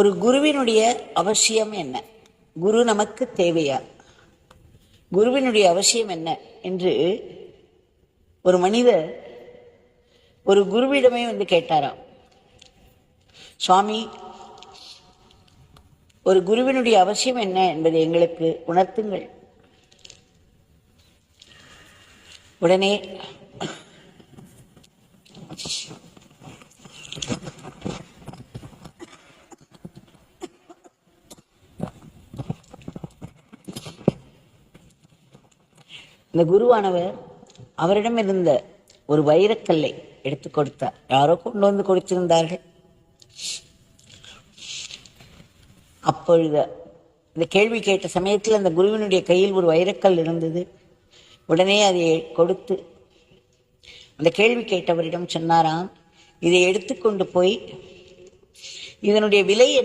ஒரு குருவினுடைய அவசியம் என்ன? குரு நமக்கு தேவையா? குருவினுடைய அவசியம் என்ன என்று ஒரு மனிதர் ஒரு குருவிடமே வந்து கேட்டாராம். சுவாமி ஒரு குருவினுடைய அவசியம் என்ன என்பதை எங்களுக்கு உணர்த்துங்கள். உடனே இந்த குருவானவர் அவரிடம் இருந்த ஒரு வைரக்கல்லை எடுத்து கொடுத்தார். யாரோ கொண்டு வந்து கொடுத்திருந்தார்கள். அப்பொழுது இந்த கேள்வி கேட்ட சமயத்தில் அந்த குருவினுடைய கையில் ஒரு வைரக்கல் இருந்தது. உடனே அதை கொடுத்து அந்த கேள்வி கேட்டவரிடம் சொன்னாராம் இதை எடுத்துக்கொண்டு போய் இதனுடைய விலை என்ன?